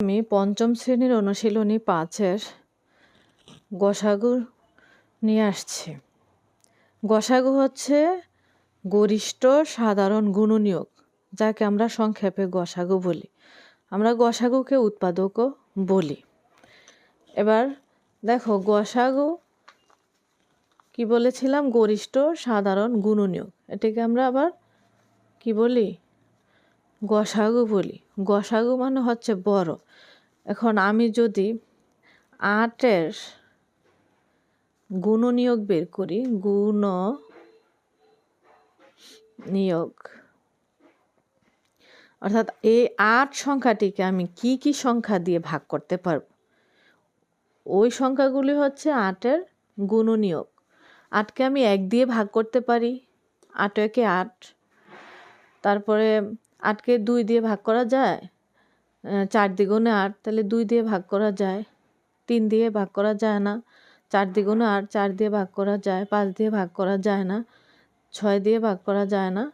আমি পঞ্চম শ্রেণির অনুশীলনী পাঁচের গসাগু নিয়ে আসছি। গসাগু হচ্ছে গরিষ্ঠ সাধারণ গুণনীয়ক, যাকে আমরা সংক্ষেপে গসাগু বলি। আমরা গসাগুকে উৎপাদকও বলি। এবার দেখো, গসাগু কি বলেছিলাম? গরিষ্ঠ সাধারণ গুণনীয়ক। এটাকে আমরা আবার কি বলি? গসাগু বলি। গসাগু মানে হচ্ছে বড়। এখন আমি যদি আটের গুণ নিয়োগ বের করি গুণ নিয়োগ অর্থাৎ এই আট সংখ্যাটিকে আমি কি কি সংখ্যা দিয়ে ভাগ করতে পারব? ওই সংখ্যাগুলি হচ্ছে আটের গুণ নিয়োগ আটকে আমি এক দিয়ে ভাগ করতে পারি। আট একে আট। তারপরে আটকে দুই দিয়ে ভাগ করা যায়? চার দ্বিগুণে আট, তাহলে দুই দিয়ে ভাগ করা যায়। তিন দিয়ে ভাগ করা যায় না। চার দ্বিগুণে আট, চার দিয়ে ভাগ করা যায়। পাঁচ দিয়ে ভাগ করা যায় না। ছয় দিয়ে ভাগ করা যায় না।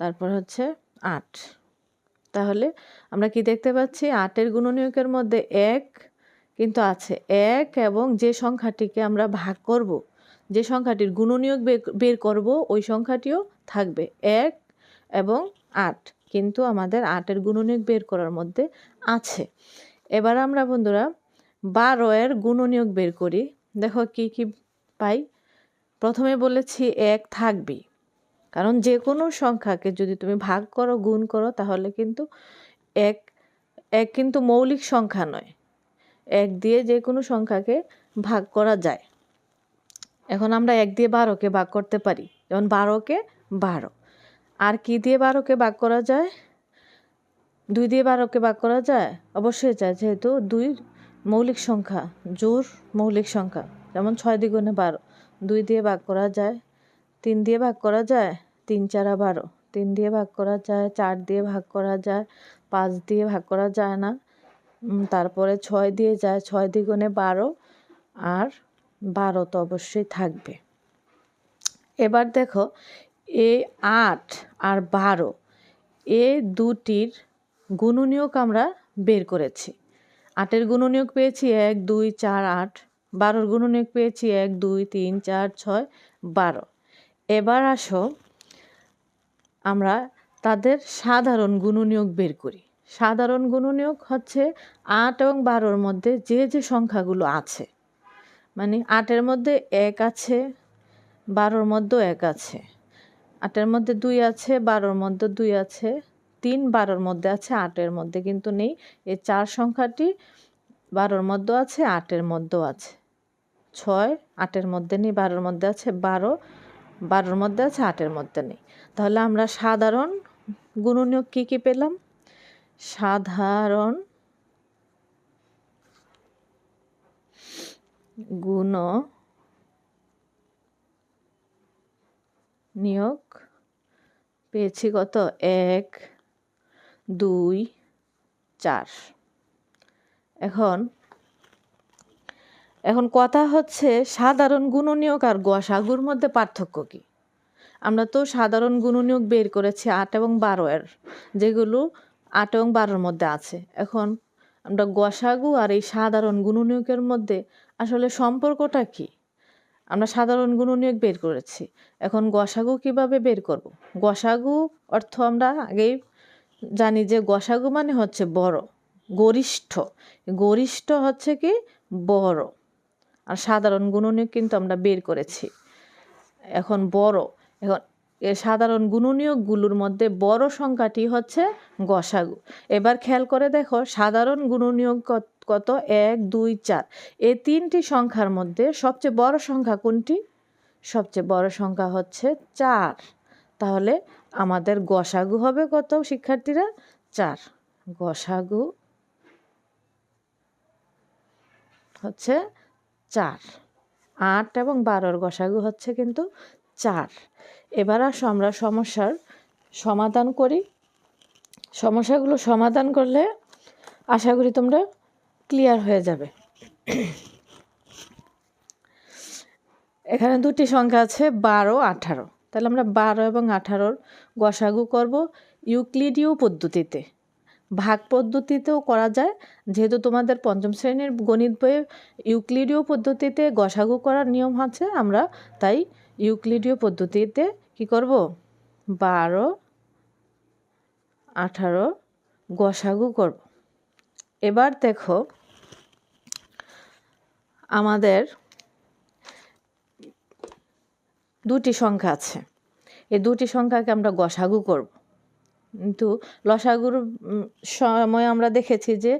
তারপর হচ্ছে আট। তাহলে আমরা কি দেখতে পাচ্ছি? আটের গুণনীয়কের মধ্যে এক কিন্তু আছে। এক এবং যে সংখ্যাটিকে আমরা ভাগ করব, যে সংখ্যাটির গুণনীয়ক বের করব, ওই সংখ্যাটিও থাকবে। এক এবং আট। কিন্তু আমাদের আটের গুণনীয়ক বের করার মধ্যে আছে। এবার আমরা বন্ধুরা বারো এর গুণনীয়ক বের করি। দেখো কি কি পাই? প্রথমে বলেছি এক থাকবে। কারণ যে কোনো সংখ্যাকে যদি তুমি ভাগ করো, গুণ করো, তাহলে কিন্তু এক এক কিন্তু মৌলিক সংখ্যা নয়। এক দিয়ে যে কোনো সংখ্যাকে ভাগ করা যায়। এখন আমরা এক দিয়ে বারোকে ভাগ করতে পারি। যেমন বারোকে বারো। আর কি দিয়ে বারোকে ভাগ করা যায়? দুই দিয়ে বারোকে ভাগ করা যায়? অবশ্যই যায়, যেহেতু দুই মৌলিক সংখ্যা জোর মৌলিক সংখ্যা, যেমন ছয় দ্বিগুণে বারো, দুই দিয়ে ভাগ করা যায়, তিন দিয়ে ভাগ করা যায়, তিন চারা বারো, তিন দিয়ে ভাগ করা যায়, চার দিয়ে ভাগ করা যায়, পাঁচ দিয়ে ভাগ করা যায় না। তারপরে ছয় দিয়ে যায়, ছয় দ্বিগুণে বারো, আর বারো তো অবশ্যই থাকবে। এবার দেখো এ আট আর বারো, এ দুটির গুণনীয়ক আমরা বের করেছি। আটের গুণনীয়ক পেয়েছি এক, দুই, চার, আট। বারোর গুণনীয়ক পেয়েছি এক, দুই, তিন, চার, ছয়, বারো। এবার আসো আমরা তাদের সাধারণ গুণনীয়ক বের করি। সাধারণ গুণনীয়ক হচ্ছে আট এবং বারোর মধ্যে যে যে সংখ্যাগুলো আছে। মানে আটের মধ্যে এক আছে, বারোর মধ্যেও এক আছে। আটের মধ্যে দুই আছে, বারোর মধ্যে দুই আছে, তিন, বারোর মধ্যে আছে, আটের মধ্যে কিন্তু নেই। এই চার সংখ্যাটি বারোর মধ্যেও আছে, আটের মধ্যেও আছে। ছয়, আটের মধ্যে নেই, বারোর মধ্যে আছে, বারো, বারোর মধ্যে আছে, আটের মধ্যে নেই। তাহলে আমরা সাধারণ গুণনীয়ক কী কী পেলাম? সাধারণ গুণ নিয়োগ পেয়েছি কত? এক, দুই, চার। এখন এখন কথা হচ্ছে সাধারণ গুণনীয়ক আর গসাগুর মধ্যে পার্থক্য কী? আমরা তো সাধারণ গুণনীয়ক বের করেছি আট এবং বারো এর, যেগুলো আট এবং বারোর মধ্যে আছে। এখন আমরা গসাগু আর এই সাধারণ গুণনীয়কের মধ্যে আসলে সম্পর্কটা কি? আমরা সাধারণ গুণনীয়ক বের করেছি। এখন গসাগু কীভাবে বের করব? গসাগু অর্থ আমরা আগেই জানি যে গসাগু মানে হচ্ছে বড়, গরিষ্ঠ। গরিষ্ঠ হচ্ছে কি? বড়। আর সাধারণ গুণনীয়ক কিন্তু আমরা বের করেছি। এখন বড়, এখন সাধারণ গুণনীয়কগুলোর মধ্যে বড় সংখ্যাটি হচ্ছে গসাগু। এবার খেয়াল করে দেখো, সাধারণ গুণনীয়ক কত? এক, দুই, চার। এই তিনটি সংখ্যার মধ্যে সবচেয়ে বড় সংখ্যা কোনটি? সবচেয়ে বড় সংখ্যা হচ্ছে চার। তাহলে আমাদের গসাগু হবে কত শিক্ষার্থীরা? চার। গসাগু হচ্ছে চার। আট এবং বারোর গসাগু হচ্ছে কিন্তু চার। এবার আসো আমরা সমস্যার সমাধান করি। সমস্যাগুলো সমাধান করলে আশা করি তোমরা ক্লিয়ার হয়ে যাবে। এখানে দুটি সংখ্যা আছে, বারো, আঠারো। তাহলে আমরা বারো এবং আঠারোর গসাগু করব ইউক্লিডীয় পদ্ধতিতে। ভাগ পদ্ধতিতেও করা যায়, যেহেতু তোমাদের পঞ্চম শ্রেণির গণিত বইয়ে ইউক্লিডীয় পদ্ধতিতে গসাগু করার নিয়ম আছে, আমরা তাই ইউক্লিডীয় পদ্ধতিতে কি করব? বারো, আঠারো গসাগু করব। এবার দেখো আমাদের দুটি সংখ্যা আছে। এই দুটি সংখ্যাকে আমরা গসাগু করব। কিন্তু লসাগুর সময় আমরা দেখেছি যে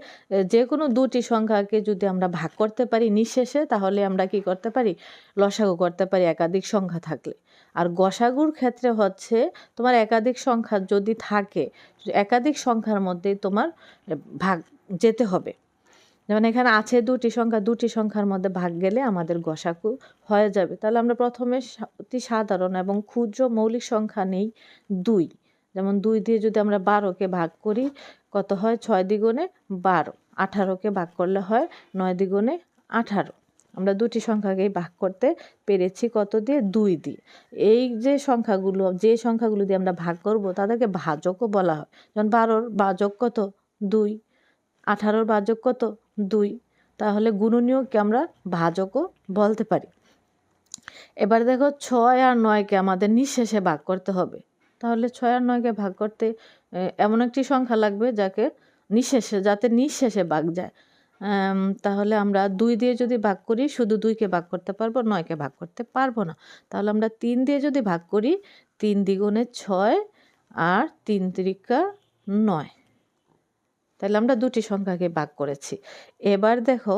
যে কোনো দুটি সংখ্যাকে যদি আমরা ভাগ করতে পারি নিঃশেষে, তাহলে আমরা কি করতে পারি? লসাগু করতে পারি একাধিক সংখ্যা থাকলে। আর গসাগুর ক্ষেত্রে হচ্ছে তোমার একাধিক সংখ্যা যদি থাকে, একাধিক সংখ্যার মধ্যে তোমার ভাগ যেতে হবে। যেমন এখানে আছে দুটি সংখ্যা, দুটি সংখ্যার মধ্যে ভাগ গেলে আমাদের গসাকু হয়ে যাবে। তাহলে আমরা প্রথমে অতি সাধারণ এবং ক্ষুদ্র মৌলিক সংখ্যা নেই, দুই। যেমন দুই দিয়ে যদি আমরা বারোকে ভাগ করি, কত হয়? ছয় দ্বিগুণে বারো। আঠারোকে ভাগ করলে হয় নয় দ্বিগুণে আঠারো। আমরা দুটি সংখ্যাকেই ভাগ করতে পেরেছি কত দিয়ে? দুই দিয়ে। এই যে সংখ্যাগুলো যে সংখ্যাগুলো দিয়ে আমরা ভাগ করব, তাদেরকে ভাজকও বলা হয়। যেমন বারোর বাজক কত? দুই। আঠারোর বাজক কত? দুই। তাহলে গুণনীয়কে আমরা ভাজকও বলতে পারি। এবার দেখো ছয় আর নয়কে আমাদের নিঃশেষে ভাগ করতে হবে। তাহলে ছয় আর নয়কে ভাগ করতে এমন একটি সংখ্যা লাগবে যাকে নিঃশেষে, যাতে নিঃশেষে ভাগ যায়। তাহলে আমরা দুই দিয়ে যদি ভাগ করি, শুধু দুইকে ভাগ করতে পারব, নয়কে ভাগ করতে পারব না। তাহলে আমরা তিন দিয়ে যদি ভাগ করি, তিন দ্বিগুণে ছয় আর তিন তিরিকা নয়। তাহলে আমরা দুটি সংখ্যাকে ভাগ করেছি। এবার দেখো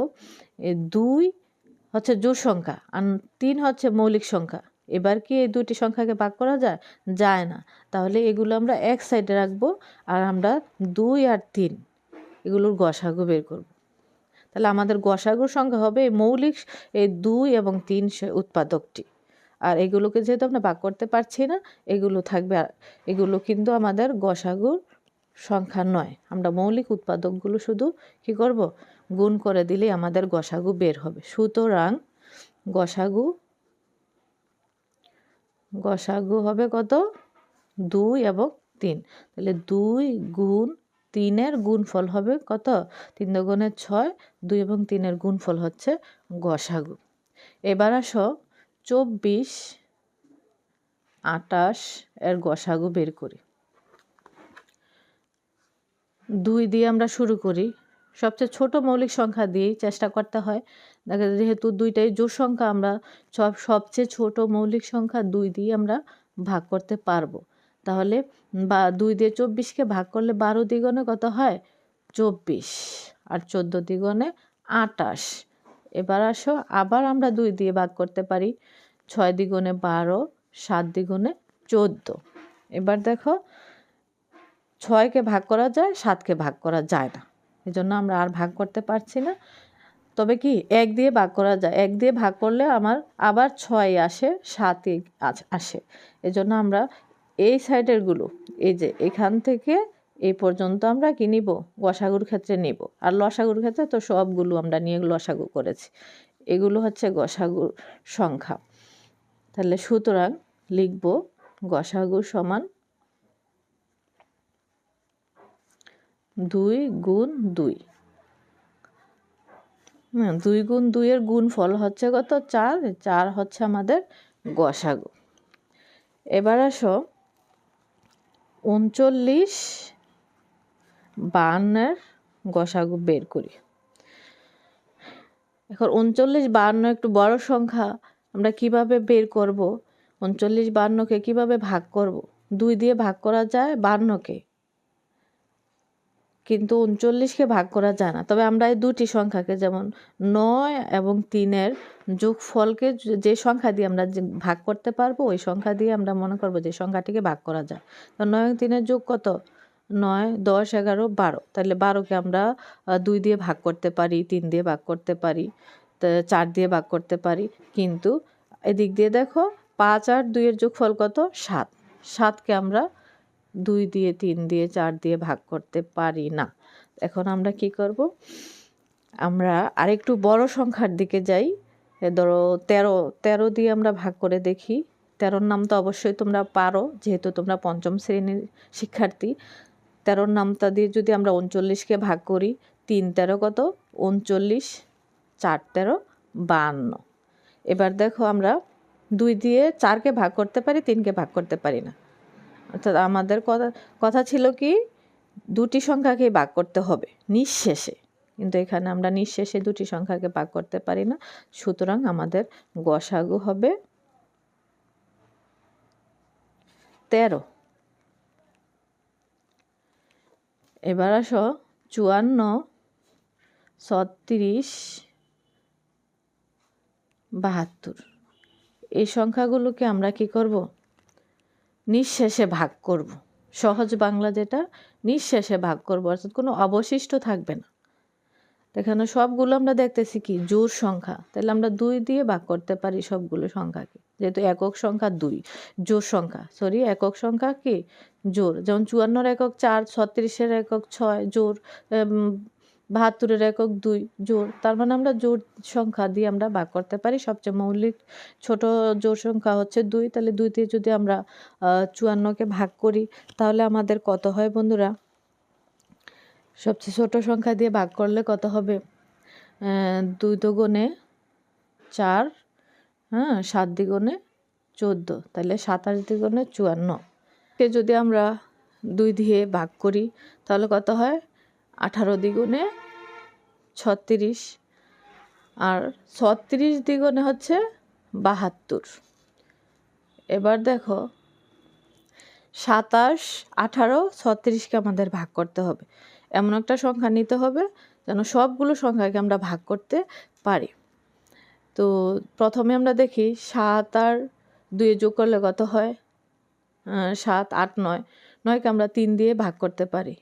দুই হচ্ছে জোর সংখ্যা আর তিন হচ্ছে মৌলিক সংখ্যা। এবার কি এই দুটি সংখ্যাকে ভাগ করা যায়? যায় না। তাহলে এগুলো আমরা এক সাইডে রাখব আর আমরা দুই আর তিন, এগুলোর গসাগু বের করব। তাহলে আমাদের গসাগুর সংখ্যা হবে মৌলিক, এই দুই এবং তিন উৎপাদকটি। আর এগুলোকে যেহেতু আমরা ভাগ করতে পারছি না, এগুলো থাকবে, এগুলো কিন্তু আমাদের গসাগুর সংখ্যা নয়। আমরা মৌলিক উৎপাদকগুলো শুধু কি করব? গুণ করে দিলেই আমাদের গসাগু বের হবে। সুতরাং গসাগু গসাগু হবে কত? দুই এবং তিন। তাহলে দুই গুণ তিনের গুণফল হবে কত? তিন দুগুণের ছয়, দুই এবং তিনের গুণফল হচ্ছে গসাগু। এবার আসো চব্বিশ আটাশ এর গসাগু বের করি। দুই দিয়ে আমরা শুরু করি। সবচেয়ে ছোট মৌলিক সংখ্যা দিয়েই চেষ্টা করতে হয়। দেখা যায় যেহেতু দুইটাই জোর সংখ্যা, আমরা সব সবচেয়ে ছোট মৌলিক সংখ্যা দুই দিয়ে আমরা ভাগ করতে পারব। তাহলে বা দুই দিয়ে চব্বিশকে ভাগ করলে বারো দ্বিগুণে কত হয়? চব্বিশ। আর চোদ্দ দ্বিগুণে আটাশ। এবার আসো, আবার আমরা দুই দিয়ে ভাগ করতে পারি। ছয় দ্বিগুণে বারো, সাত দ্বিগুণে চোদ্দ। এবার দেখো ছয়কে ভাগ করা যায় সাতকে ভাগ করা যায় না। এই জন্য আমরা আর ভাগ করতে পারছি না। তবে কি, এক দিয়ে ভাগ করা যায়। এক দিয়ে ভাগ করলে আমার আবার ছয় আসে সাতই আসে। এজন্য আমরা এই সাইডেরগুলো এই যে এখান থেকে এই পর্যন্ত আমরা কি নিব? গসাগুর ক্ষেত্রে নিব। আর লসাগুর ক্ষেত্রে তো সবগুলো আমরা নিয়ে লসাগু করেছি। এগুলো হচ্ছে গসাগুর সংখ্যা। তাহলে সুতরাং লিখব গসাগু সমান দুই গুণ দুই। দুই গুণ দুইয়ের গুণ ফল হচ্ছে কত? চার। চার হচ্ছে আমাদের গসাগু। এবার আসো। উনচল্লিশ বান্নের গসাগু বের করি। এখন উনচল্লিশ বান্ন একটু বড় সংখ্যা, আমরা কীভাবে বের করব? উনচল্লিশ বান্নকে কীভাবে ভাগ করব? দুই দিয়ে ভাগ করা যায় বাহান্নকে। কিন্তু উনচল্লিশকে ভাগ করা যায় না। তবে আমরা এই দুটি সংখ্যাকে যেমন নয় এবং তিনের যোগফলকে যে সংখ্যা দিয়ে আমরা ভাগ করতে পারব, ওই সংখ্যা দিয়ে আমরা মনে করব যে সংখ্যাটিকে ভাগ করা যায়। তো নয় এবং তিনের যোগ কত? নয়, দশ, এগারো, বারো। তাহলে বারোকে আমরা দুই দিয়ে ভাগ করতে পারি, তিন দিয়ে ভাগ করতে পারি চার দিয়ে ভাগ করতে পারি। কিন্তু এদিক দিয়ে দেখো, পাঁচ আর দুইয়ের যোগফল কত? সাত। সাতকে আমরা দুই দিয়ে, তিন দিয়ে, চার দিয়ে ভাগ করতে পারি না। এখন আমরা কি করব? আমরা আরেকটু বড় সংখ্যার দিকে যাই। ধরো তেরো তেরো দিয়ে আমরা ভাগ করে দেখি। তেরোর নাম তো অবশ্যই তোমরা পারো, যেহেতু তোমরা পঞ্চম শ্রেণির শিক্ষার্থী। তেরোর নামতা দিয়ে যদি আমরা উনচল্লিশকে ভাগ করি, তিন তেরো কত? উনচল্লিশ, চার তেরো বাহান্ন এবার দেখো আমরা দুই দিয়ে, চারকে ভাগ করতে পারি, তিনকে ভাগ করতে পারি না। অর্থাৎ আমাদের কথা কথা ছিল কি, দুটি সংখ্যাকেই ভাগ করতে হবে, নিঃশেষে। কিন্তু এখানে আমরা নিঃশেষে দুটি সংখ্যাকে ভাগ করতে পারি না। সুতরাং আমাদের গসাগু হবে তেরো। এবার আসো, চুয়ান্ন, ছত্রিশ, বাহাত্তর। এই সংখ্যাগুলোকে আমরা কি করব? নিঃশেষে ভাগ করব। সহজ বাংলা যেটা, নিঃশেষে ভাগ করব। অর্থাৎ কোনো অবশিষ্ট থাকবে না। এখানে সবগুলো আমরা দেখতেছি কি? জোর সংখ্যা। তাহলে আমরা দুই দিয়ে ভাগ করতে পারি সবগুলো সংখ্যাকে। যেহেতু একক সংখ্যা দুই জোর সংখ্যা। সরি একক সংখ্যা কি? জোর যেমন চুয়ান্নর একক চার, ছত্রিশের একক ছয় জোর বাহাত্তরের একক দুই জোর তার মানে আমরা জোর সংখ্যা দিয়ে আমরা ভাগ করতে পারি। সবচেয়ে মৌলিক ছোট জোর সংখ্যা হচ্ছে দুই। তাহলে দুই দিয়ে যদি আমরা চুয়ান্নকে ভাগ করি, তাহলে আমাদের কত হয় বন্ধুরা? সবচেয়ে ছোট সংখ্যা দিয়ে ভাগ করলে কত হবে? দুই দুগুণে চার হ্যাঁ সাত দ্বিগুণে চোদ্দ। তাহলে সাতাশ দ্বিগুণে চুয়ান্ন। কে যদি আমরা দুই দিয়ে ভাগ করি, তাহলে কত হয়? আঠারো দ্বিগুণে ছত্রিশ। আর ছত্রিশ দ্বিগুণে হচ্ছে বাহাত্তর। এবার দেখো, সাতাশ, আঠারো, ছত্রিশকে আমাদের ভাগ করতে হবে। এমন একটা সংখ্যা নিতে হবে যেন সবগুলো সংখ্যাকে আমরা ভাগ করতে পারি। তো প্রথমে আমরা দেখি সাত আর দুয়ে যোগ করলে কত হয়? সাত, আট, নয়। নয়কে আমরা তিন দিয়ে ভাগ করতে পারি।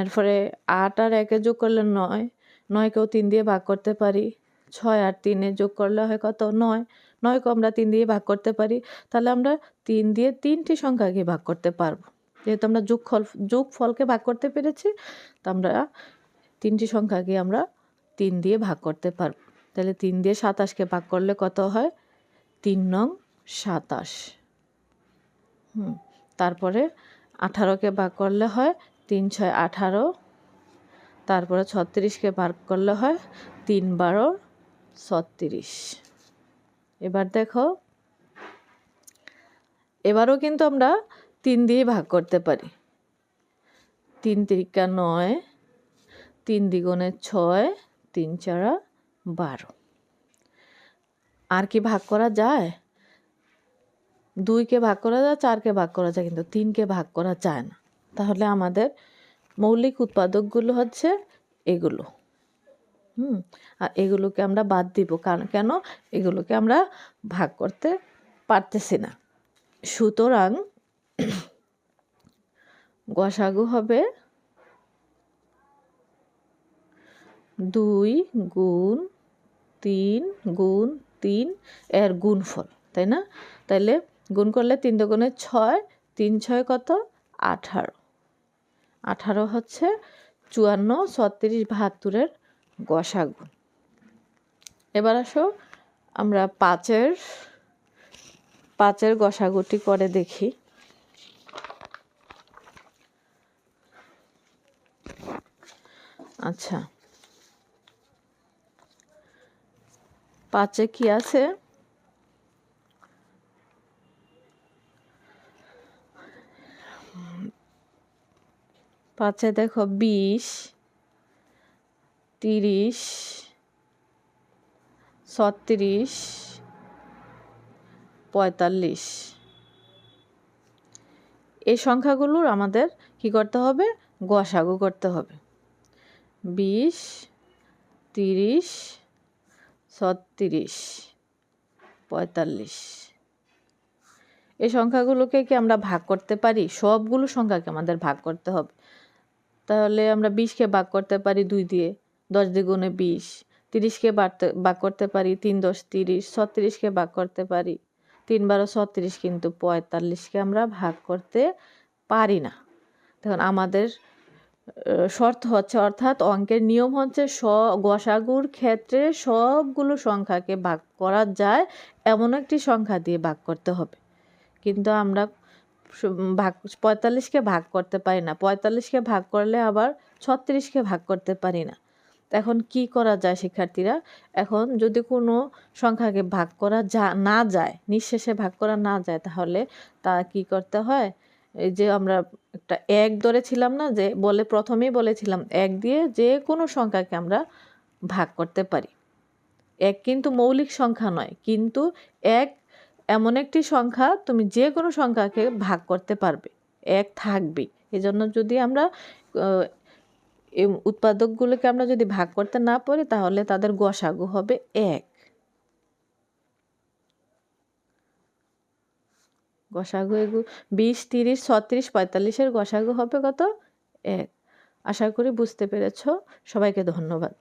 এরপরে আট আর একে যোগ করলে নয়, নয়কেও তিন দিয়ে ভাগ করতে পারি। ছয় আর তিনে যোগ করলে হয় কত? নয়। নয়কে আমরা তিন দিয়ে ভাগ করতে পারি। তাহলে আমরা তিন দিয়ে তিনটি সংখ্যাকে ভাগ করতে পারব। যেহেতু আমরা যোগ ফল যোগ ফলকে ভাগ করতে পেরেছি, তো আমরা তিনটি সংখ্যাকে আমরা তিন দিয়ে ভাগ করতে পারব। তাহলে তিন দিয়ে সাতাশকে ভাগ করলে কত হয়? তিন নং সাতাশ। হুম, তারপরে আঠারোকে ভাগ করলে হয় তিন ছয় আঠারো। তারপরে ছত্রিশকে ভাগ করলে হয় তিন বারো ছত্রিশ। এবার দেখো, এবারও কিন্তু আমরা তিন দিয়ে ভাগ করতে পারি। তিন তিরিকা নয়, তিন দ্বিগুণে ছয়, তিন চারা বারো। আর কি ভাগ করা যায়? দুইকে ভাগ করা যায়, চারকে ভাগ করা যায়, কিন্তু তিনকে ভাগ করা যায় না। তাহলে আমাদের মৌলিক উৎপাদকগুলো হচ্ছে এগুলো। হুম, আর এগুলোকে আমরা বাদ দিব। কারণ কেন? এগুলোকে আমরা ভাগ করতে পারতেছি না। সুতরাং গসাগু হবে দুই গুণ তিন গুণ তিন এর গুণফল, তাই না? তাইলে গুণ করলে তিন দুগুণে ছয়, তিন ছয় কত? আঠারো। আঠারো হচ্ছে চুয়ান্ন, ছত্রিশ বাহাত্তরের গসাগু। এবার আসো আমরা পাঁচের পাঁচের গসাগুটি করে দেখি। আচ্ছা। পাঁচে কি আছে? পাঁচে দেখো বিশ, তিরিশ, ছত্রিশ, পঁয়তাল্লিশ। এই সংখ্যাগুলোর আমাদের কি করতে হবে? গসাগু করতে হবে। বিশ, তিরিশ, ছত্রিশ, পঁয়তাল্লিশ। এই সংখ্যাগুলোকে কি আমরা ভাগ করতে পারি? সবগুলো সংখ্যাকে আমাদের ভাগ করতে হবে। তাহলে আমরা বিশকে ভাগ করতে পারি দুই দিয়ে, দশ দ্বিগুণে বিশ। তিরিশকে বাড়তে, ভাগ করতে পারি তিন দশ তিরিশ ছত্রিশকে ভাগ করতে পারি তিন বারো ছত্রিশ কিন্তু পঁয়তাল্লিশকে আমরা ভাগ করতে পারি না। দেখুন আমাদের শর্ত হচ্ছে, অর্থাৎ অঙ্কের নিয়ম হচ্ছে স, গসাগুর ক্ষেত্রে সবগুলো সংখ্যাকে ভাগ করা যায় এমন একটি সংখ্যা দিয়ে ভাগ করতে হবে। কিন্তু আমরা ভাগ, পঁয়তাল্লিশকে ভাগ করতে পারি না। পঁয়তাল্লিশকে ভাগ করলে আবার ছত্রিশকে ভাগ করতে পারি না। এখন কি করা যায় শিক্ষার্থীরা? এখন যদি কোনো সংখ্যাকে ভাগ করা যা, না যায়, নিঃশেষে ভাগ করা না যায়, তাহলে তা কি করতে হয়? এই যে আমরা একটা এক ধরেছিলাম না, যে বলে, প্রথমেই বলেছিলাম, এক দিয়ে যে কোনো সংখ্যাকে আমরা ভাগ করতে পারি। এক কিন্তু মৌলিক সংখ্যা নয়, কিন্তু এক এমন একটি সংখ্যা তুমি যে কোনো সংখ্যাকে ভাগ করতে পারবে, এক থাকবে এজন্য যদি আমরা উৎপাদকগুলোকে আমরা যদি ভাগ করতে না পারি, তাহলে তাদের গসাগু হবে এক। গসাগু এগু, বিশ, তিরিশ, ছত্রিশ, পঁয়তাল্লিশের গসাগু হবে কত? এক। আশা করি বুঝতে পেরেছ। সবাইকে ধন্যবাদ।